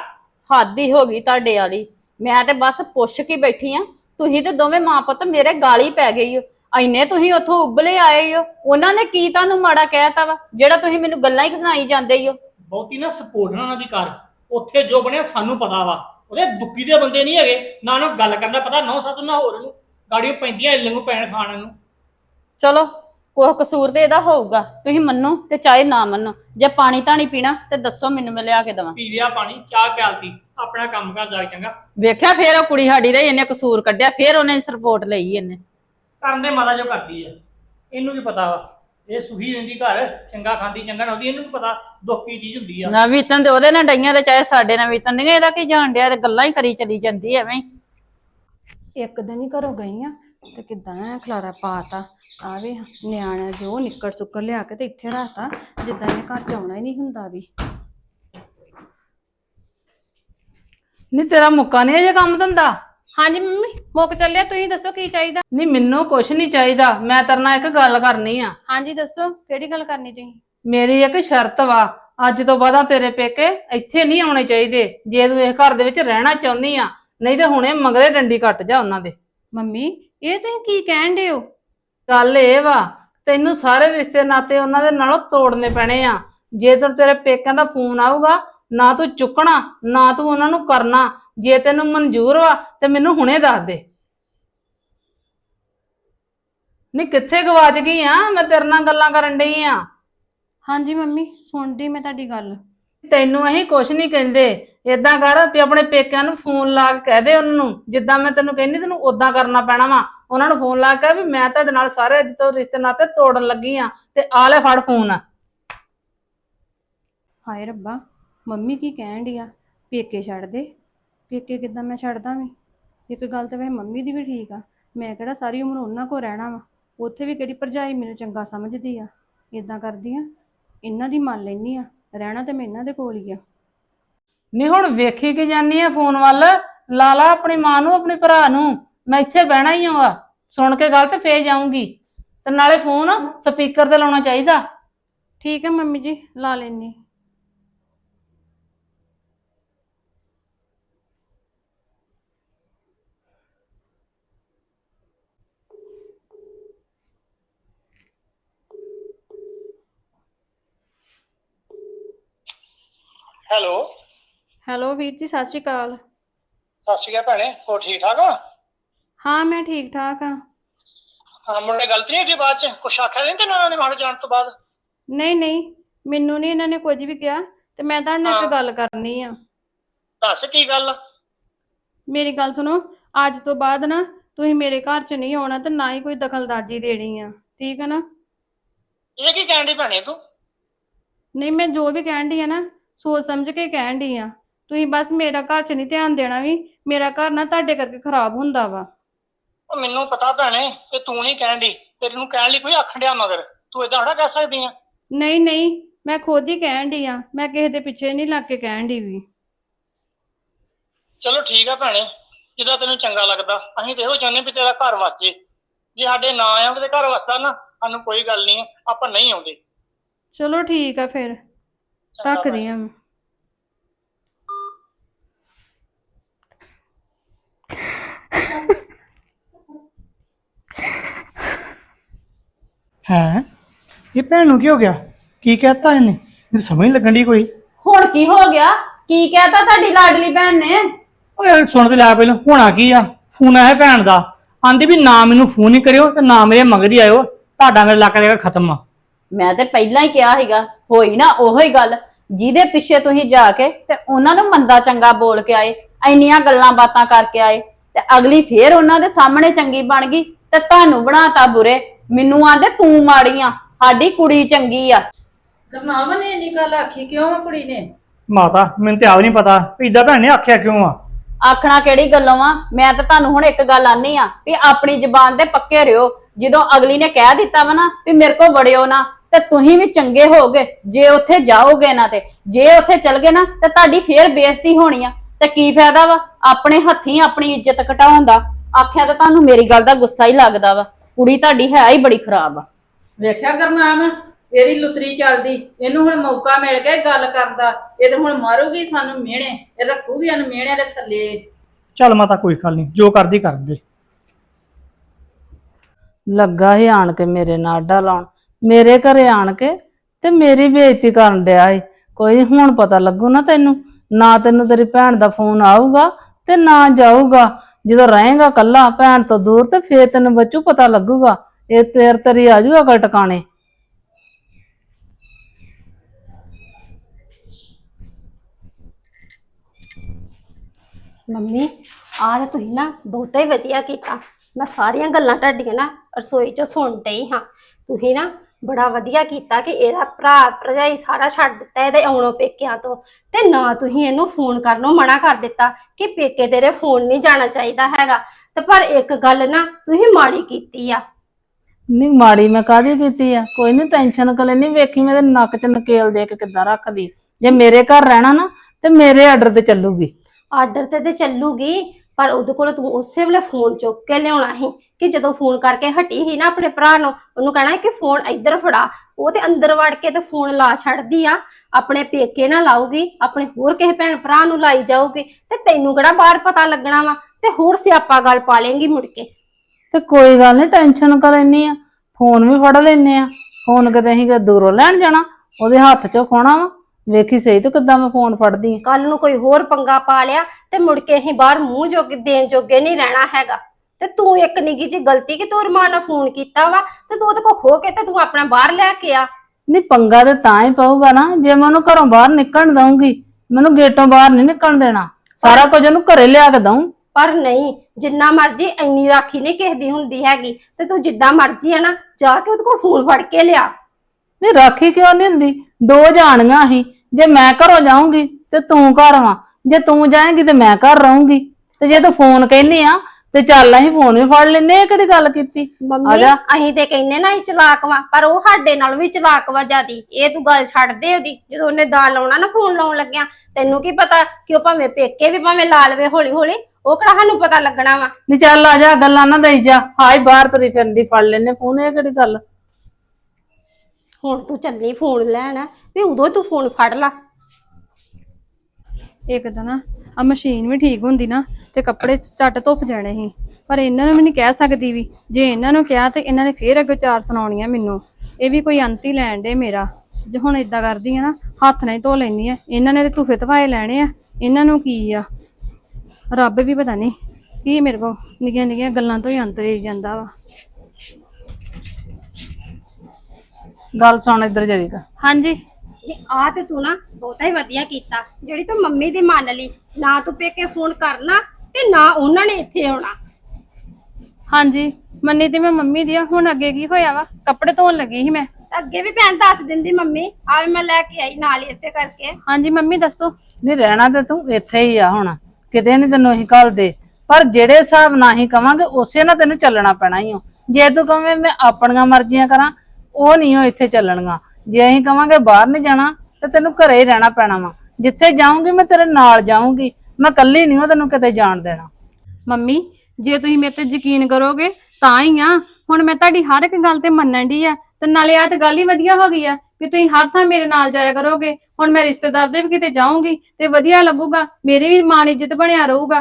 ਹੱਦ ਹੀ ਹੋ ਗਈ ਤੁਹਾਡੇ ਵਾਲੀ। ਮੈਂ ਤੇ ਬਸ ਪੁੱਛ ਕੇ ਬੈਠੀ ਆ। ਤੁਸੀਂ ਤੇ ਦੋਵੇਂ ਮਾਂ ਪੁੱਤ ਮੇਰੇ ਗਾਲੀ ਪੈ ਗਈ ਹੋ ਐਨੇ ਤੁਸੀਂ ਉੱਥੋਂ ਉਬਲੇ ਆਏ ਹੋ ਉਹਨਾਂ ਨੇ ਕੀ ਤੁਹਾਨੂੰ ਮਾੜਾ ਕਹਿਤਾ ਵਾ ਜਿਹੜਾ ਤੁਸੀਂ ਮੈਨੂੰ ਗੱਲਾਂ ਹੀ ਸੁਣਾਈ ਜਾਂਦੇ ਹੋ ਬਹੁਤੀ ਨਾ ਸਪੋਰਟ ਨਾ ਉਹਨਾਂ ਦੀ ਕਰ। ਉੱਥੇ ਜੋ ਬਣਿਆ ਸਾਨੂੰ ਪਤਾ ਵਾ। ਉਹਦੇ ਦੁੱਕੀ ਦੇ ਬੰਦੇ ਨਹੀਂ ਹੈਗੇ। ਨਾ ਉਹਨੂੰ ਗੱਲ ਕਰਨ ਦਾ ਪਤਾ ਨਾ ਸੱਸ ਨਾ ਹੋਰ ਨੂੰ। ਗਾੜੀ ਪੈਂਦੀਆਂ ਇੱਲੇ ਨੂੰ ਪੈਣ ਖਾਣ ਨੂੰ। ਚਲੋ ਕੋਹ ਕਸੂਰ ਤੇ ਇਹਦਾ ਹੋਊਗਾ ਤੁਸੀਂ ਮੰਨੋ ਤੇ ਚਾਹੇ ਨਾ ਮੰਨੋ। ਜੇ ਪਾਣੀ ਧਾਣੀ ਪੀਣਾ ਤੇ ਦੱਸੋ ਮੈਨੂੰ ਮੈਂ ਲਿਆ ਕੇ ਦਵਾਂ। ਪੀ ਲਿਆ ਪਾਣੀ ਚਾਹ ਪਿਆਲਤੀ ਆਪਣਾ ਕੰਮ ਕਰ ਜਾ ਚੰਗਾ। ਵੇਖਿਆ ਫੇਰ ਉਹ ਕੁੜੀ ਸਾਡੀ ਰਹੀ ਇਹਨੇ ਕਸੂਰ ਕੱਢਿਆ ਫੇਰ ਉਹਨੇ ਰਿਪੋਰਟ ਲਈ ਇਹਨੇ। ਕਰਨ ਦੇ ਮਾਤਾ ਜੋ ਕਰਦੀ ਆ ਇਹਨੂੰ ਕੀ ਪਤਾ ਵਾ? ਇਹ ਸੁਖੀ ਰਹਿੰਦੀ ਘਰ ਚੰਗਾ ਖਾਂਦੀ ਚੰਗਾ ਨਾ ਹੁੰਦੀ ਇਹਨੂੰ ਕੀ ਪਤਾ? ਦੁੱਖ ਕੀ ਚੀਜ਼ ਹੁੰਦੀ ਆ। ਨਾ ਵੀਤਨ ਤੇ ਉਹਦੇ ਨਾਲ ਡਈਆਂ ਤੇ ਚਾਹੇ ਸਾਡੇ ਨਾਲ ਵੀਤਨ ਦੀਆਂ ਇਹਦਾ ਕੀ ਜਾਣ ਡਿਆ ਤੇ ਗੱਲਾਂ ਹੀ ਕਰੀ ਚਲੀ ਜਾਂਦੀ ਐਵੇਂ ਹੀ। ਇੱਕ ਦਿਨ ਹੀ ਘਰੋਂ ਗਈ ਆ ਤੇ ਕਿਦਾਂ ਖਲਾਰਾ ਪਾਤਾ। ਆਵੇ ਨਿਆਣਾ ਜੋ ਨਿੱਕੜ ਸੁੱਕਰ ਲਿਆ ਕੇ ਤੇ ਇੱਥੇ ਰੱਖਤਾ ਜਿੱਦਾਂ ਇਹ ਘਰ ਚ ਆਉਣਾ ਹੀ ਨਹੀਂ ਹੁੰਦਾ ਵੀ। ਨਹੀਂ ਤੇਰਾ ਮੁੱਕਾ ਨਹੀਂ ਅਜੇ ਕੰਮ ਧੰਦਾ? ਹਾਂਜੀ ਮੰਮੀ ਮੁੱਕ ਚੱਲਿਆ ਤੁਸੀਂ ਦੱਸੋ ਕੀ ਚਾਹੀਦਾ? ਨਹੀਂ ਮੈਨੂੰ ਕੁਛ ਨਹੀਂ ਚਾਹੀਦਾ ਮੈਂ ਤੇਰੇ ਨਾਲ ਇੱਕ ਗੱਲ ਕਰਨੀ ਆ। ਹਾਂਜੀ ਦੱਸੋ ਕਿਹੜੀ ਗੱਲ ਕਰਨੀ ਤੁਸੀਂ? ਮੇਰੀ ਇੱਕ ਸ਼ਰਤ ਵਾ ਅੱਜ ਤੋਂ ਬਾਅਦ ਤੇਰੇ ਪੇਕੇ ਇੱਥੇ ਨਹੀਂ ਆਉਣੇ ਚਾਹੀਦੇ ਜੇ ਤੂੰ ਇਸ ਘਰ ਦੇ ਵਿੱਚ ਰਹਿਣਾ ਚਾਹੁੰਦੀ ਆ ਨਹੀਂ ਤੇ ਹੁਣੇ ਮਗਰੇ ਡੰਡੀ ਕੱਟ ਜਾ ਉਹਨਾਂ ਦੇ। ਮੰਮੀ ਇਹ ਤੁਸੀਂ ਕੀ ਕਹਿਣ ਦੇ ਹੋ? ਗੱਲ ਇਹ ਵਾ ਤੈਨੂੰ ਸਾਰੇ ਰਿਸ਼ਤੇ ਨਾਤੇ ਉਹਨਾਂ ਦੇ ਨਾਲੋਂ ਤੋੜਨੇ ਪੈਣੇ ਆ। ਜੇ ਤੇ ਤੇਰੇ ਪੇਕਿਆਂ ਦਾ ਫੋਨ ਆਊਗਾ ਨਾ ਤੂੰ ਚੁੱਕਣਾ ਨਾ ਤੂੰ ਉਹਨਾਂ ਨੂੰ ਕਰਨਾ। ਜੇ ਤੈਨੂੰ ਮਨਜ਼ੂਰ ਵਾ ਤੇ ਮੈਨੂੰ ਹੁਣੇ ਦੱਸ ਦੇ। ਨਹੀਂ ਕਿੱਥੇ ਗਵਾਚ ਗਈ ਆ? ਮੈਂ ਤੇਰੇ ਨਾਲ ਗੱਲਾਂ ਕਰਨ ਡਈ ਆ। ਹਾਂਜੀ ਮੰਮੀ ਸੁਣਦੀ ਮੈਂ ਤੁਹਾਡੀ ਗੱਲ। ਤੈਨੂੰ ਅਸੀਂ ਕੁਛ ਨਹੀਂ ਕਹਿੰਦੇ। ਏਦਾਂ ਕਰ ਵੀ ਆਪਣੇ ਪੇਕਿਆਂ ਨੂੰ ਫੋਨ ਲਾ ਕੇ ਕਹਿ ਦੇ ਉਹਨਾਂ ਨੂੰ। ਜਿੱਦਾਂ ਮੈਂ ਤੈਨੂੰ ਕਹਿੰਦੀ ਤੈਨੂੰ ਉਦਾਂ ਕਰਨਾ ਪੈਣਾ ਵਾ। ਉਹਨਾਂ ਨੂੰ ਫੋਨ ਲਾ ਕੇ ਵੀ ਮੈਂ ਤੁਹਾਡੇ ਨਾਲ ਸਾਰੇ ਅੱਜ ਤੋਂ ਰਿਸ਼ਤੇ ਨਾਤੇ ਤੋੜਨ ਲੱਗੀ ਆ ਤੇ ਆ ਲੈ ਫੜ ਫੋਨ। ਹਾਏ ਰੱਬਾ, ਮੰਮੀ ਕੀ ਕਹਿਣ ਡਈ ਆ? ਪੇਕੇ ਛੱਡ ਦੇ। ਪੇਕੇ ਕਿੱਦਾਂ ਮੈਂ ਛੱਡਦਾ ਵੀ ਇੱਕ ਗੱਲ ਤਾਂ ਵੈਸੇ ਮੰਮੀ ਦੀ ਵੀ ਠੀਕ ਆ। ਮੈਂ ਕਿਹੜਾ ਸਾਰੀ ਉਮਰ ਉਹਨਾਂ ਕੋਲ ਰਹਿਣਾ ਵਾ। ਉੱਥੇ ਵੀ ਕਿਹੜੀ ਭਰਜਾਈ ਮੈਨੂੰ ਚੰਗਾ ਸਮਝਦੀ ਆ? ਇਦਾਂ ਕਰਦੀ ਆ। ਇਹਨਾਂ ਦੀ ਮੰਨ ਲੈਣੀ ਆ। ਰਹਿਣਾ ਤਾਂ ਮੈਂ ਇਹਨਾਂ ਦੇ ਕੋਲ ਹੀ ਆ। ਨਹੀਂ ਹੁਣ ਵੇਖੀ ਕਿ ਜਾਨੀ ਆ ਫੋਨ ਵੱਲ? ਲਾ ਲਾ ਆਪਣੀ ਮਾਂ ਨੂੰ ਆਪਣੇ ਭਰਾ ਨੂੰ। ਮੈਂ ਇੱਥੇ ਬਹਿਣਾ ਹੀ ਆ। ਸੁਣ ਕੇ ਗੱਲ ਤੇ ਫੇਰ ਜਾਊਂਗੀ। ਤੇ ਨਾਲੇ ਫੋਨ ਸਪੀਕਰ ਤੇ ਲਾਉਣਾ ਚਾਹੀਦਾ। ਠੀਕ ਹੈ ਮੰਮੀ ਜੀ ਲਾ ਲੈਣੀ ਹੈਲੋ। ਹੈਲੋ ਵੀਰ ਜੀ ਸਤਿ ਸ਼੍ਰੀ ਅਕਾਲ। ਸਤਿ ਸ਼੍ਰੀ ਅਕਾਲ ਭੈਣੇ ਹੋਰ ਠੀਕ ਠਾਕ ਆ ਹਾਂ ਮੈਂ ਠੀਕ ਠਾਕ ਆ ਹਾਂ ਮੁੰਡੇ ਗਲਤੀ ਨਹੀਂ ਹੈਗੀ ਬਾਅਦ ਚ? ਕੁਛ ਆਖਿਆ ਨਹੀਂ ਤੈਨੂੰ ਉਹਨਾਂ ਨੇ ਬਾਹਰ ਜਾਣ ਤੋਂ ਬਾਅਦ? ਨਹੀਂ ਨਹੀਂ ਮੈਨੂੰ ਨਹੀਂ ਇਹਨਾਂ ਨੇ ਕੁਝ ਵੀ ਕਿਹਾ ਤੇ ਮੈਂ ਤੁਹਾਡੇ ਨਾਲ। ਇੱਕ ਗੱਲ ਕਰਨੀ ਆ। ਦੱਸ ਕੀ ਗੱਲ? ਆ? ਮੇਰੀ ਗੱਲ ਸੁਣੋ ਅੱਜ ਤੋਂ ਬਾਅਦ ਨਾ ਤੁਸੀਂ ਮੇਰੇ ਘਰ 'ਚ ਨਹੀਂ ਆਉਣਾ ਤੇ ਨਾ ਹੀ ਕੋਈ ਦਖਲਅੰਦਾਜ਼ੀ ਦੇਣੀ ਆ ਠੀਕ ਹੈ ਨਾ? ਇਹ ਕੀ ਕਹਿਣ ਦੀ ਭੈਣੇ ਤੂੰ? ਨਹੀਂ ਮੈਂ ਜੋ ਵੀ ਕਹਿਣ ਦੀ ਆ ਨਾ ਸੋਚ ਸਮਝ ਕੇ ਕਹਿਣ ਦੀ ਆ। ਤੁਸੀਂ ਬਸ ਮੇਰਾ ਘਰ 'ਚ ਨਹੀਂ ਧਿਆਨ ਦੇਣਾ ਵੀ ਮੇਰਾ ਘਰ ਨਾ ਤੁਹਾਡੇ ਕਰਕੇ ਖਰਾਬ ਹੁੰਦਾ ਵਾ। ਉਹ ਮੈਨੂੰ ਪਤਾ ਭੈਣੇ ਕਿ ਤੂੰ ਨਹੀਂ ਕਹਿਣ ਦੀ ਤੈਨੂੰ ਕਹਿਣ ਲਈ ਕੋਈ ਆਖਣ ਡਿਆ ਮਗਰ। ਤੂੰ ਇਦਾਂ ਥੋੜਾ ਕਹਿ ਸਕਦੀ ਆ। ਨਹੀਂ ਨਹੀਂ ਮੈਂ ਖੁਦ ਹੀ ਕਹਿਣ ਦੀ ਆ। ਮੈਂ ਕਿਸੇ ਦੇ ਪਿੱਛੇ ਨਹੀਂ ਲੱਗ ਕੇ ਕਹਿਣ ਦੀ ਵੀ। ਚਲੋ ਠੀਕ ਆ ਭੈਣੇ ਜਿੱਦਾਂ ਤੈਨੂੰ ਚੰਗਾ ਲੱਗਦਾ। ਅਸੀਂ ਤੇ ਇਹੋ ਚਾਹੁੰਦੇ ਵੀ ਤੇਰਾ ਘਰ ਵਸ ਜੇ। ਜੇ ਸਾਡੇ ਨਾ ਆਇਆ ਤੇ ਘਰ ਵਸਦਾ ਨਾ ਸਾਨੂੰ ਕੋਈ ਗੱਲ ਨਹੀਂ ਆਪਾਂ ਨਹੀਂ ਆਉਂਦੇ। ਚਲੋ ਠੀਕ ਆ ਫਿਰ। ਚੰਗਾ ਰੱਖਦੀ ਆ ਮੈਂ। ਹੈ? ਇਹ ਭੈਣ ਨੂੰ ਕੀ ਹੋ ਗਿਆ? ਕੀ ਕਹਿਤਾ ਇਹਨੇ? ਮੈਨੂੰ ਸਮਝ ਨਹੀਂ ਲੱਗਣ ਦੀ ਕੋਈ। ਹੁਣ ਕੀ ਹੋ ਗਿਆ? ਕੀ ਕਹਿਤਾ ਤੁਹਾਡੀ ਲਾਡਲੀ ਭੈਣ ਨੇ? ਓਏ ਸੁਣ ਤੇ ਲੈ ਪਹਿਲਾਂ। ਹੋਣਾ ਕੀ ਆ? ਫੋਨ ਆਇਆ ਭੈਣ ਦਾ। ਆਂਦੀ ਵੀ ਨਾ ਮੈਨੂੰ ਫੋਨ ਹੀ ਕਰਿਓ ਤੇ ਨਾ ਮੇਰੇ ਮਗਰ ਹੀ ਆਇਓ। ਤੁਹਾਡਾ ਮੇਰੇ ਇਲਾਕਾ ਜਿਹੜਾ ਖਤਮ ਆ। ਮੈਂ ਤੇ ਪਹਿਲਾਂ ਹੀ ਕਿਹਾ ਸੀਗਾ ਹੋਈ ਨਾ ਉਹੋ ਹੀ ਗੱਲ। ਜਿਹਦੇ ਪਿੱਛੇ ਤੁਸੀਂ ਜਾ ਕੇ ਤੇ ਉਹਨਾਂ ਨੂੰ ਮੰਦਾ ਚੰਗਾ ਬੋਲ ਕੇ ਆਏ ਇੰਨੀਆਂ ਗੱਲਾਂ ਬਾਤਾਂ ਕਰਕੇ ਆਏ। ਤੇ ਅਗਲੀ ਫੇਰ ਉਹਨਾਂ ਦੇ ਸਾਹਮਣੇ ਚੰਗੀ ਬਣ ਗਈ ਤੇ ਤੁਹਾਨੂੰ ਬਣਾਤਾ ਬੁਰੇ। ਮੈਨੂੰ ਆਂਦੇ ਤੂੰ ਮਾੜੀ ਆ ਸਾਡੀ ਕੁੜੀ ਚੰਗੀ ਆ। ਗਰਨਾਮ ਨੇ ਇੰਨੀ ਗੱਲ ਆਖੀ ਕਿਉਂ ਆ ਕੁੜੀ ਨੇ? ਮਾਤਾ ਮੈਨੂੰ ਤੇ ਆਪ ਨਹੀਂ ਪਤਾ ਵੀ ਇਦਾਂ ਭੈਣ ਨੇ ਆਖਿਆ ਕਿਉਂ ਆ। ਆਖਣਾ ਕਿਹੜੀ ਗੱਲੋਂ ਆ? ਮੈਂ ਤਾਂ ਤੁਹਾਨੂੰ ਹੁਣ ਇੱਕ ਗੱਲ ਆਨੀ ਆ ਵੀ ਆਪਣੀ ਜ਼ੁਬਾਨ ਤੇ ਪੱਕੇ ਰਿਓ। ਜਦੋਂ ਅਗਲੀ ਨੇ ਕਹਿ ਦਿੱਤਾ ਵਾ ਨਾ ਵੀ ਮੇਰੇ ਕੋ ਵੜਿਓ ਨਾ ਤੇ ਤੁਸੀਂ ਵੀ ਚੰਗੇ ਹੋਗੇ ਜੇ ਉੱਥੇ ਜਾਓਗੇ ਨਾ ਤੇ ਜੇ ਉੱਥੇ ਚਲ ਗਏ ਨਾ ਤੇ ਤੁਹਾਡੀ ਫੇਰ ਬੇਇੱਜ਼ਤੀ ਹੋਣੀ ਆ। ਤੇ ਕੀ ਫਾਇਦਾ ਵਾ? ਆਪਣੇ ਹੱਥੀਂ ਆਪਣੀ ਇੱਜ਼ਤ ਘਟਾਉਣ ਦਾ। ਆਖਿਆ ਤਾਂ ਤੁਹਾਨੂੰ ਮੇਰੀ ਗੱਲ ਦਾ ਗੁੱਸਾ ਹੀ ਲੱਗਦਾ ਵਾ। ਕੁੜੀ ਤੁਹਾਡੀ ਹੈ ਹੀ ਬੜੀ ਖਰਾਬ ਆ। ਵੇਖਿਆ ਗਰਨਾਮ? ਇਹਦੀ ਲੁਤਰੀ ਚੱਲਦੀ। ਇਹਨੂੰ ਹੁਣ ਮੌਕਾ ਮਿਲ ਗਿਆ ਗੱਲ ਕਰਦਾ ਇਹ ਤੇ ਹੁਣ ਮਾਰੂਗੀ ਸਾਨੂੰ ਮਿਹਣੇ। ਇਹ ਰੱਖੂਗੀ ਸਾਨੂੰ ਮਿਹਣੇ ਦੇ ਥੱਲੇ। ਚੱਲ ਮਾਤਾ ਕੋਈ ਗੱਲ ਨਹੀਂ। ਜੋ ਕਰਦੀ ਕਰ ਦੇ। ਲੱਗਾ ਹੀ ਆਣ ਕੇ ਮੇਰੇ ਨਾਲ ਆਡਾ ਲਾਉਣ। ਮੇਰੇ ਘਰੇ ਆਣ ਕੇ ਤੇ ਮੇਰੀ ਬੇਇੱਜ਼ਤੀ ਕਰਨ ਡਿਆ ਏ ਕੋਈ ਹੁਣ ਪਤਾ ਲੱਗੂ ਨਾ ਤੈਨੂੰ। ਨਾ ਤੈਨੂੰ ਤੇਰੀ ਭੈਣ ਦਾ ਫੋਨ ਆਊਗਾ ਤੇ ਨਾ ਜਾਊਗਾ। ਜਦੋਂ ਰਹੇਗਾ ਕੱਲਾ ਭੈਣ ਤੋਂ ਦੂਰ ਤੇ ਫੇਰ ਤੈਨੂੰ ਬੱਚੂ ਪਤਾ ਲੱਗੂਗਾ। ਇਹ ਤੇਰ ਤੇਰੀ ਆ ਜਾਊਗਾ ਟਿਕਾਣੇ। ਮੰਮੀ, ਆਹ ਤਾਂ ਤੁਸੀਂ ਨਾ ਬਹੁਤਾ ਹੀ ਵਧੀਆ ਕੀਤਾ। ਮੈਂ ਸਾਰੀਆਂ ਗੱਲਾਂ ਤੁਹਾਡੀਆਂ ਨਾ ਰਸੋਈ 'ਚ ਸੁਣ ਡਈ ਹਾਂ। ਤੁਸੀਂ ਨਾ ਬੜਾ ਵਧੀਆ ਕੀਤਾ ਕਿ ਇਹਦਾ ਭਰਾ ਭਰਜਾਈ ਸਾਰਾ ਛੱਡ ਦਿੱਤਾ ਇਹਦੇ ਆਉਣੋਂ ਪੇਕਿਆਂ ਤੋਂ। ਤੇ ਨਾ ਤੁਸੀਂ ਇਹਨੂੰ ਫੋਨ ਕਰਨੋਂ ਮਨਾ ਕਰ ਦਿੱਤਾ ਕਿ ਪੇਕੇ ਤੇਰੇ ਫੋਨ ਨਹੀਂ ਜਾਣਾ ਚਾਹੀਦਾ ਹੈਗਾ। ਤੇ ਪਰ ਇੱਕ ਗੱਲ ਨਾ ਤੁਸੀਂ ਮਾੜੀ ਕੀਤੀ ਆ। ਨਹੀਂ ਮਾੜੀ ਮੈਂ ਕਾਹਦੀ ਕੀਤੀ ਆ? ਕੋਈ ਨਹੀਂ ਟੈਨਸ਼ਨ ਕਲੇ ਨਹੀਂ ਵੇਖੀ ਮੇਰੇ ਨੱਕ 'ਚ ਨਕੇਲ ਦੇ ਕੇ ਕਿੱਦਾਂ ਰੱਖਦੀ। ਜੇ ਮੇਰੇ ਘਰ ਰਹਿਣਾ ਨਾ ਤੇ ਮੇਰੇ ਆਰਡਰ ਤੇ ਚੱਲੂਗੀ। ਆਰਡਰ ਤੇ ਤੇ ਚੱਲੂਗੀ ਪਰ ਉਹਦੇ ਕੋਲ ਤੂੰ ਉਸੇ ਵੇਲੇ ਫੋਨ ਚੁੱਕ ਕੇ ਲਿਆਉਣਾ ਸੀ। ਕਿ ਜਦੋਂ ਫੋਨ ਕਰਕੇ ਹਟੀ ਸੀ ਨਾ ਆਪਣੇ ਭਰਾ ਨੂੰ ਉਹਨੂੰ ਕਹਿਣਾ ਕਿ ਫੋਨ ਇੱਧਰ ਫੜਾ। ਉਹ ਤੇ ਅੰਦਰ ਵੜ ਕੇ ਤੇ ਫੋਨ ਲਾ ਛੱਡਦੀ ਆ। ਆਪਣੇ ਪੇਕੇ ਨਾ ਲਾਊਗੀ ਆਪਣੇ ਹੋਰ ਕਿਸੇ ਭੈਣ ਭਰਾ ਨੂੰ ਲਾਈ ਜਾਊਗੀ। ਤੇ ਤੈਨੂੰ ਕਿਹੜਾ ਬਾਹਰ ਪਤਾ ਲੱਗਣਾ ਵਾ? ਤੇ ਹੋਰ ਸਿਆਪਾ ਗੱਲ ਪਾ ਲੇਂਗੀ ਮੁੜ ਕੇ। ਤੇ ਕੋਈ ਗੱਲ ਨਹੀਂ ਟੈਨਸ਼ਨ ਕਰ ਲੈਨੀ ਆ। ਫੋਨ ਵੀ ਫੜ ਲੈਨੇ ਆ। ਫੋਨ ਕਿਤੇ ਅਸੀਂ ਕਿ ਦੂਰੋਂ ਲੈਣ ਜਾਣਾ ਉਹਦੇ ਹੱਥ 'ਚੋਂ ਖੋਣਾ ਵਾ। ਵੇਖੀ ਸਹੀ ਤੂੰ ਕਿੱਦਾਂ ਮੈਂ ਫੋਨ ਫੜਦੀ ਕੱਲ ਨੂੰ ਕੋਈ ਹੋਰ ਪੰਗਾ ਪਾ ਲਿਆ ਤੇ ਮੁੜ ਕੇ ਅਸੀਂ ਬਾਹਰ ਮੂੰਹ ਜੋਗੇ ਦੇਣ ਜੋਗੇ ਨਹੀਂ ਰਹਿਣਾ ਹੈਗਾ। ਤੇ ਤੂੰ ਇੱਕ ਨਿੱਕੀ ਜਿਹੀ ਗਲਤੀ ਕਿ ਤੂੰ ਰਮਾਨ ਨਾਲ ਫੋਨ ਕੀਤਾ ਵਾ? ਤੇ ਤੂੰ ਉਹਦੇ ਕੋ ਖੋ ਕੇ ਤੇ ਤੂੰ ਆਪਣਾ ਬਾਹਰ ਲੈ ਕੇ ਆ। ਨਹੀਂ ਪੰਗਾ ਤੇ ਤਾਂ ਹੀ ਪਊਗਾ ਨਾ। ਜੇ ਮੈਂ ਉਹਨੂੰ ਘਰੋਂ ਬਾਹਰ ਨਿਕਲਣ ਦਊਂਗੀ ਮੈਨੂੰ ਗੇਟੋਂ ਬਾਹਰ ਨਹੀਂ ਨਿਕਲਣ ਦੇਣਾ। ਸਾਰਾ ਕੁਝ ਉਹਨੂੰ ਘਰੇ ਲਿਆ ਕੇ ਦਊਂ। ਪਰ ਨਹੀਂ ਜਿੰਨਾ ਮਰਜ਼ੀ ਇੰਨੀ ਰਾਖੀ ਨਹੀਂ ਕਿਸੇ ਦੀ ਹੁੰਦੀ ਹੈਗੀ। ਤੇ ਤੂੰ ਜਿੱਦਾਂ ਮਰਜ਼ੀ ਹੈ ਨਾ ਜਾ ਕੇ ਉਹਦੇ ਕੋਲ ਫੋਨ ਫੜ ਕੇ ਲਿਆ। ਨਹੀਂ ਰਾਖੀ ਕਿਉਂ ਨਹੀਂ ਹੁੰਦੀ? ਦੋ ਜਾਣੀਆਂ ਹੀ। ਜੇ ਮੈਂ ਘਰੋਂ ਜਾਊਂਗੀ ਤੇ ਤੂੰ ਘਰ ਵਾਂ। ਜੇ ਤੂੰ ਜਾਏਂਗੀ ਤੇ ਮੈਂ ਘਰ ਰਹੂੰਗੀ। ਤੇ ਜੇ ਤੂੰ ਫੋਨ ਕਹਿੰਨੀ ਆ ਤੇ ਚੱਲ ਅਸੀਂ ਫੋਨ ਵੀ ਫੜ ਲੈਨੇ ਇਹ ਕਿਹੜੀ ਗੱਲ ਕੀਤੀ। ਆ ਮੰਮੀ ਜਾ। ਅਸੀਂ ਤੇ ਕਹਿੰਨੇ ਨਾ ਅਸੀਂ ਚਲਾਕ ਵਾ ਪਰ ਉਹ ਸਾਡੇ ਨਾਲ ਵੀ ਚਲਾਕ ਵਾ ਜਿਆਦੀ। ਇਹ ਤੂੰ ਗੱਲ ਛੱਡ ਦੇ ਉਹਦੀ। ਜਦੋਂ ਉਹਨੇ ਦਾ ਲਾਉਣਾ ਨਾ ਫੋਨ ਲਾਉਣ ਲੱਗਿਆ ਤੈਨੂੰ ਕੀ ਪਤਾ ਕਿ ਉਹ ਭਾਵੇਂ ਪੇਕੇ ਵੀ ਭਾਵੇਂ ਲਾ ਲਵੇ ਹੌਲੀ ਹੌਲੀ ਉਹ ਕਿਹੜਾ ਸਾਨੂੰ ਪਤਾ ਲੱਗਣਾ ਵਾ। ਨੀ ਚੱਲ ਆ ਜਾ ਗੱਲਾਂ ਨਾ ਦੇਈ ਜਾ। ਹਾਈ ਬਾਹਰ ਤਰੀ ਫਿਰਨ ਦੀ ਫੜ ਲੈਨੇ ਫੋਨ ਇਹ ਕਿਹੜੀ ਗੱਲ? ਹੁਣ ਤੂੰ ਚੱਲੀ ਫੋਨ ਲੈਣ ਵੀ ਉਦੋਂ ਹੀ ਤੂੰ ਫੋਨ ਫੜ ਲਾ। ਇੱਕ ਤਾਂ ਨਾ ਆ ਮਸ਼ੀਨ ਵੀ ਠੀਕ ਹੁੰਦੀ ਨਾ ਤੇ ਕੱਪੜੇ ਝੱਟ ਧੁੱਪ ਜਾਣੇ ਸੀ। ਪਰ ਇਹਨਾਂ ਨੂੰ ਵੀ ਨਹੀਂ ਕਹਿ ਸਕਦੀ ਵੀ। ਜੇ ਇਹਨਾਂ ਨੂੰ ਕਿਹਾ ਤੇ ਇਹਨਾਂ ਨੇ ਫੇਰ ਅੱਗੇ ਚਾਰ ਸੁਣਾਉਣੀਆਂ ਮੈਨੂੰ। ਇਹ ਵੀ ਕੋਈ ਅੰਤ ਹੀ ਲੈਣ ਦੇ ਮੇਰਾ। ਜੇ ਹੁਣ ਇਦਾਂ ਕਰਦੀ ਆ ਨਾ ਹੱਥ ਨਾਲ ਹੀ ਧੋ ਲੈਣੀ ਆ। ਇਹਨਾਂ ਨੇ ਤੇ ਧੁਫੇ ਧਵਾਏ ਲੈਣੇ ਆ। ਇਹਨਾਂ ਨੂੰ ਕੀ ਆ? ਰੱਬ ਵੀ ਪਤਾ ਨਹੀਂ ਕੀ ਮੇਰੇ ਕੋ ਨਿੱਕੀਆਂ ਨਿੱਕੀਆਂ ਗੱਲਾਂ ਤੋਂ ਹੀ ਅੰਤ ਦੇ ਜਾਂਦਾ ਵਾ। ਗੱਲ ਸੁਣ ਇੱਧਰ ਜਰੀਗਾ ਹਾਂਜੀ। ਆ ਤੇ ਤੂੰ ਨਾ ਬਹੁਤਾ ਹੀ ਵਧੀਆ ਕੀਤਾ ਜਿਹੜੀ ਤੂੰ ਮੰਮੀ ਦੀ ਮੰਨ ਲਈ ਨਾ ਤੂੰ ਪੇਕੇ ਫੋਨ ਕਰਨਾ ਤੇ ਨਾ ਉਹਨਾਂ ਨੇ ਇੱਥੇ ਆਉਣਾ। ਹਾਂਜੀ ਮੰਨੀ ਤੇ ਮੈਂ ਮੰਮੀ ਦੀ ਆ ਹੁਣ ਅੱਗੇ ਕੀ ਹੋਇਆ ਵਾ? ਕੱਪੜੇ ਧੋਣ ਲੱਗੀ ਸੀ ਮੈਂ। ਅੱਗੇ ਵੀ ਭੈਣ ਦੱਸ ਦਿੰਦੀ ਮੰਮੀ ਆਵੇ ਮੈਂ ਲੈ ਕੇ ਆਈ ਨਾਲ ਹੀ ਇਸੇ ਕਰਕੇ। ਹਾਂਜੀ ਮੰਮੀ ਦੱਸੋ। ਨਹੀਂ ਰਹਿਣਾ ਤੇ ਤੂੰ ਇੱਥੇ ਹੀ ਆ ਹੁਣ ਕਿਤੇ ਨਹੀਂ ਤੈਨੂੰ ਅਸੀਂ ਘੱਲ ਦੇ। ਪਰ ਜਿਹੜੇ ਹਿਸਾਬ ਨਾਲ ਹੀ ਕਵਾਂਗੇ ਉਸੇ ਨਾਲ ਤੈਨੂੰ ਚੱਲਣਾ ਪੈਣਾ ਹੀ ਓ ਜੇ ਤੂੰ ਕਵੇਂ ਮੈਂ ਆਪਣੀਆਂ ਮਰਜ਼ੀਆਂ ਕਰਾਂ ਉਹ ਨਹੀਂ ਓ ਇੱਥੇ ਚੱਲਣੀਆਂ ਜੇ ਅਸੀਂ ਕਵਾਂਗੇ ਬਾਹਰ ਨਹੀਂ ਜਾਣਾ ਤੇ ਤੈਨੂੰ ਘਰੇ ਹੀ ਰਹਿਣਾ ਪੈਣਾ ਵਾ। ਜਿੱਥੇ ਜਾਊਂਗੀ ਮੈਂ ਤੇਰੇ ਨਾਲ ਜਾਊਂਗੀ। ਮੈਂ ਇਕੱਲੀ ਨਹੀਂ ਓ ਤੈਨੂੰ ਕਿਤੇ ਜਾਣ ਦੇਣਾ। ਮੰਮੀ ਜੇ ਤੁਸੀਂ ਮੇਰੇ ਤੇ ਯਕੀਨ ਕਰੋਗੇ ਤਾਂ ਹੀ ਆ। ਹੁਣ ਮੈਂ ਤੁਹਾਡੀ ਹਰ ਇੱਕ ਗੱਲ ਤੇ ਮੰਨਣ ਦੀ ਆ ਤੇ ਨਾਲੇ ਆ ਤੇ ਗੱਲ ਹੀ ਵਧੀਆ ਹੋ ਗਈ ਆ ਕਿ ਤੁਸੀਂ ਹਰ ਥਾਂ ਮੇਰੇ ਨਾਲ ਜਾਇਆ ਕਰੋਗੇ। ਹੁਣ ਮੈਂ ਰਿਸ਼ਤੇਦਾਰ ਦੇ ਵੀ ਕਿਤੇ ਜਾਊਂਗੀ ਤੇ ਵਧੀਆ ਲੱਗੂਗਾ। ਮੇਰੀ ਵੀ ਮਾਨ ਇੱਜ਼ਤ ਬਣਿਆ ਰਹੂਗਾ।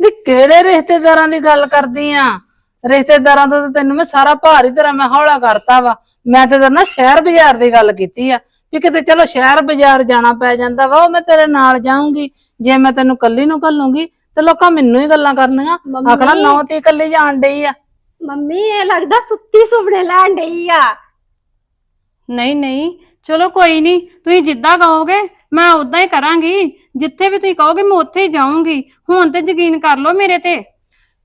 ਨਹੀਂ ਕਿਹੜੇ ਰਿਸ਼ਤੇਦਾਰਾਂ ਦੀ ਗੱਲ ਕਰਦੀ ਆ? ਰਿਸ਼ਤੇਦਾਰਾਂ ਤੋਂ ਤਾਂ ਤੈਨੂੰ ਮੈਂ ਸਾਰਾ ਭਾਰ ਹੀ ਤੇਰਾ ਮੈਂ ਹੌਲਾ ਕਰਤਾ ਵਾ। ਮੈਂ ਤੇ ਤੇਰੇ ਨਾਲ ਸ਼ਹਿਰ ਬਾਜ਼ਾਰ ਦੀ ਗੱਲ ਕੀਤੀ ਆ ਵੀ ਕਿਤੇ ਚਲੋ ਸ਼ਹਿਰ ਬਾਜ਼ਾਰ ਜਾਣਾ ਪੈ ਜਾਂਦਾ ਵਾ ਉਹ ਮੈਂ ਤੇਰੇ ਨਾਲ ਜਾਊਂਗੀ। ਜੇ ਮੈਂ ਤੈਨੂੰ ਕੱਲੀ ਨੂੰ ਘੱਲੂੰਗੀ ਤੇ ਲੋਕਾਂ ਮੈਨੂੰ ਹੀ ਗੱਲਾਂ ਕਰਨੀਆਂ। ਆਖਣਾ ਨੌ ਤੇ ਇਕੱਲੀ ਜਾਣ ਡਈ ਆ। ਮੰਮੀ ਇਹ ਲੱਗਦਾ ਸੁੱਤੀ ਸੁਪਨੇ ਲੈਣ ਡਈ ਆ। ਨਹੀਂ ਨਹੀਂ ਚਲੋ ਕੋਈ ਨਹੀਂ ਤੁਸੀਂ ਜਿੱਦਾਂ ਕਹੋਗੇ ਮੈਂ ਉਦਾਂ ਹੀ ਕਰਾਂਗੀ। ਜਿੱਥੇ ਵੀ ਤੁਸੀਂ ਕਹੋਗੇ ਮੈਂ ਉੱਥੇ ਹੀ ਜਾਊਂਗੀ। ਹੁਣ ਤੇ ਯਕੀਨ ਕਰ ਲਓ ਮੇਰੇ ਤੇ।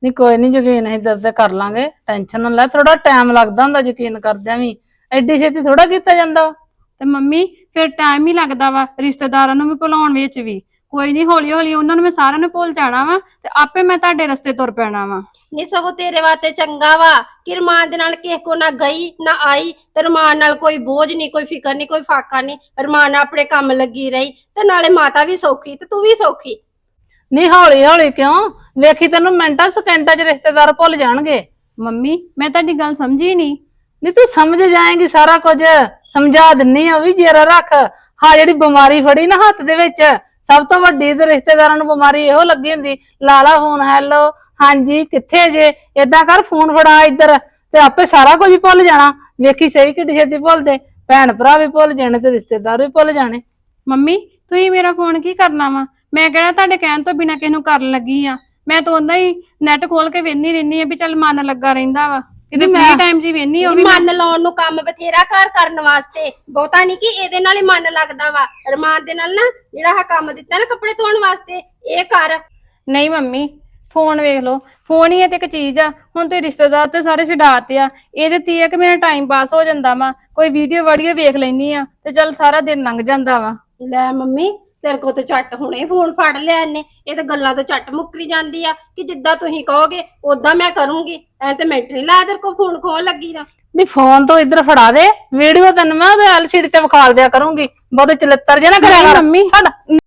ਨਹੀਂ ਕੋਈ ਨਹੀਂ ਯਕੀਨ ਅਸੀਂ ਤੇਰੇ ਤੇ ਕਰ ਲਾਂਗੇ ਟੈਨਸ਼ਨ ਨਾ ਲੈ ਥੋੜਾ ਟਾਈਮ ਲੱਗਦਾ ਹੁੰਦਾ ਯਕੀਨ ਕਰਦਿਆਂ ਵੀ ਐਡੀ ਛੇਤੀ ਥੋੜਾ ਕੀਤਾ ਜਾਂਦਾ। ਤੇ ਮੰਮੀ ਫਿਰ ਟਾਈਮ ਹੀ ਲੱਗਦਾ ਵਾ ਰਿਸ਼ਤੇਦਾਰਾਂ ਨੂੰ ਵੀ ਭੁਲਾਉਣ ਵਿੱਚ ਵੀ। ਕੋਈ ਨਹੀਂ ਹੌਲੀ ਹੌਲੀ ਉਹਨਾਂ ਨੂੰ ਮੈਂ ਸਾਰਿਆਂ ਨੂੰ ਭੁੱਲ ਜਾਣਾ ਵਾ ਤੇ ਆਪੇ ਮੈਂ ਤੁਹਾਡੇ ਰਸਤੇ ਤੁਰ ਪੈਣਾ ਵਾ। ਨਹੀਂ ਸਗੋਂ ਤੇਰੇ ਵਾਸਤੇ ਚੰਗਾ ਵਾ ਕਿ ਰਮਾਨ ਦੇ ਨਾਲ ਕਿਸੇ ਕੋ ਨਾ ਗਈ ਨਾ ਆਈ ਤੇ ਰਮਾਨ ਨਾਲ ਕੋਈ ਬੋਝ ਨਹੀਂ ਕੋਈ ਫਿਕਰ ਨਹੀਂ ਕੋਈ ਫਾਕਾ ਨਹੀਂ ਰਮਾਨ ਆਪਣੇ ਕੰਮ ਲੱਗੀ ਰਹੀ ਤੇ ਨਾਲੇ ਮਾਤਾ ਵੀ ਸੌਖੀ ਤੇ ਤੂੰ ਵੀ ਸੌਖੀ। ਨਹੀਂ ਹੌਲੀ ਹੌਲੀ ਕਿਉਂ? ਵੇਖੀ ਤੈਨੂੰ ਮਿੰਟਾਂ ਸਕਿੰਟਾਂ 'ਚ ਰਿਸ਼ਤੇਦਾਰ ਭੁੱਲ ਜਾਣਗੇ। ਮੰਮੀ ਮੈਂ ਤੁਹਾਡੀ ਗੱਲ ਸਮਝੀ ਨਹੀਂ ਨਹੀਂ ਤੂੰ ਸਮਝ ਜਾਏਂਗੀ ਸਾਰਾ ਕੁਝ। ਸਮਝਾ ਦਿੰਨੀ ਆ ਵੀ ਜੇਰਾ ਰੱਖ। ਹਾਂ ਜਿਹੜੀ ਬਿਮਾਰੀ ਫੜੀ ਨਾ ਹੱਥ ਦੇ ਵਿੱਚ ਸਭ ਤੋਂ ਵੱਡੀ ਤੇ ਰਿਸ਼ਤੇਦਾਰਾਂ ਨੂੰ ਬਿਮਾਰੀ ਇਹੋ ਲੱਗੀ ਹੁੰਦੀ। ਲਾਲਾ ਫੋਨ ਹੈਲੋ ਹਾਂਜੀ ਕਿੱਥੇ ਜੇ? ਏਦਾਂ ਕਰ ਫੋਨ ਫੜਾ ਇੱਧਰ। ਤੇ ਆਪੇ ਸਾਰਾ ਕੁਝ ਭੁੱਲ ਜਾਣਾ। ਵੇਖੀ ਸਹੀ ਕਿੱਡੀ ਛੇਤੀ ਭੁੱਲਦੇ। ਭੈਣ ਭਰਾ ਵੀ ਭੁੱਲ ਜਾਣੇ ਤੇ ਰਿਸ਼ਤੇਦਾਰ ਵੀ ਭੁੱਲ ਜਾਣੇ। ਮੰਮੀ ਤੁਸੀਂ ਮੇਰਾ ਫੋਨ ਕੀ ਕਰਨਾ ਵਾ? ਮੈਂ ਕਿਹੜਾ ਤੁਹਾਡੇ ਕਹਿਣ ਤੋਂ ਬਿਨਾਂ ਕਿਸੇ ਨੂੰ ਕਰਨ ਲੱਗੀ ਆ? ਮੈਂ ਤਾਂ ਉਹਦਾ ਹੀ ਨੈਟ ਖੋਲ ਕੇ ਵੇਖਦੀ ਰਹਿੰਦੀ ਆ ਵੀ ਚੱਲ ਮਨ ਲੱਗਾ ਰਹਿੰਦਾ ਵਾ। ਕਿਤੇ ਮੈਂ- ਫ੍ਰੀ ਟਾਈਮ ਹੀ ਵੇਖਦੀ ਉਹ ਵੀ ਮੈਂ- ਮਨ ਲਾਉਣ ਨੂੰ ਕੰਮ ਬਥੇਰਾ ਘਰ ਕਰਨ ਵਾਸਤੇ। ਬਹੁਤਾ ਨਹੀਂ ਕਿ ਇਹਦੇ ਨਾਲ ਹੀ ਮਨ ਲੱਗਦਾ ਵਾ। ਰਮਾਨ ਦੇ ਨਾਲ ਨਾ ਜਿਹੜਾ ਆਹ ਕੰਮ ਦਿੱਤਾ ਨਾ ਕੱਪੜੇ ਧੋਣ ਵਾਸਤੇ ਇਹ ਕਰ। ਨਹੀਂ ਮੰਮੀ ਫੋਨ ਵੇਖ ਲਓ। ਫੋਨ ਹੀ ਇਹ ਤੇ ਇੱਕ ਚੀਜ਼ ਆ। ਹੁਣ ਤੇ ਰਿਸ਼ਤੇਦਾਰ ਤੇ ਸਾਰੇ ਛਡਾਤੇ ਆ। ਇਹਦੇ ਤੇ ਇਹ ਆ ਕਿ ਮੇਰਾ ਟਾਈਮ ਪਾਸ ਹੋ ਜਾਂਦਾ ਵਾ। ਕੋਈ ਵੀਡੀਓ ਵਾਡੀਓ ਵੇਖ ਲੈਂਦੀ ਆ ਤੇ ਚੱਲ ਸਾਰਾ ਦਿਨ ਲੰਘ ਜਾਂਦਾ ਵਾ। ਲੈ ਮੰਮੀ ਤੇਰੇ ਕੋਲ ਤੇ ਝੱਟ ਹੁਣੇ ਫੋਨ ਫੜ ਲਿਆ ਇਹਨੇ। ਇਹ ਤਾਂ ਗੱਲਾਂ ਤੋਂ ਝੱਟ ਮੁੱਕਰੀ ਜਾਂਦੀ ਆ ਕਿ ਜਿੱਦਾਂ ਤੁਸੀਂ ਕਹੋਗੇ ਉਦਾਂ ਮੈਂ ਕਰੂੰਗੀ। ਐ ਤੇ ਮਿੰਟ ਨਹੀਂ ਲਾ ਤੇਰੇ ਕੋਲ ਫੋਨ ਖੋਲ ਲੱਗੀ ਦਾ। ਨਹੀਂ ਫੋਨ ਤੋਂ ਇੱਧਰ ਫੜਾ ਦੇ। ਵੀਡੀਓ ਤੈਨੂੰ ਮੈਂ ਉਹਦੇ ਐਲਸੀਡੀ ਤੇ ਵਿਖਾਲ ਦਿਆ ਕਰੂੰਗੀ। ਬਹੁਤੇ ਚਲੱਤਰ ਜੇ ਨਾ ਕਰਿਆ ਕਰ। ਮੰਮੀ। ਛੱਡ।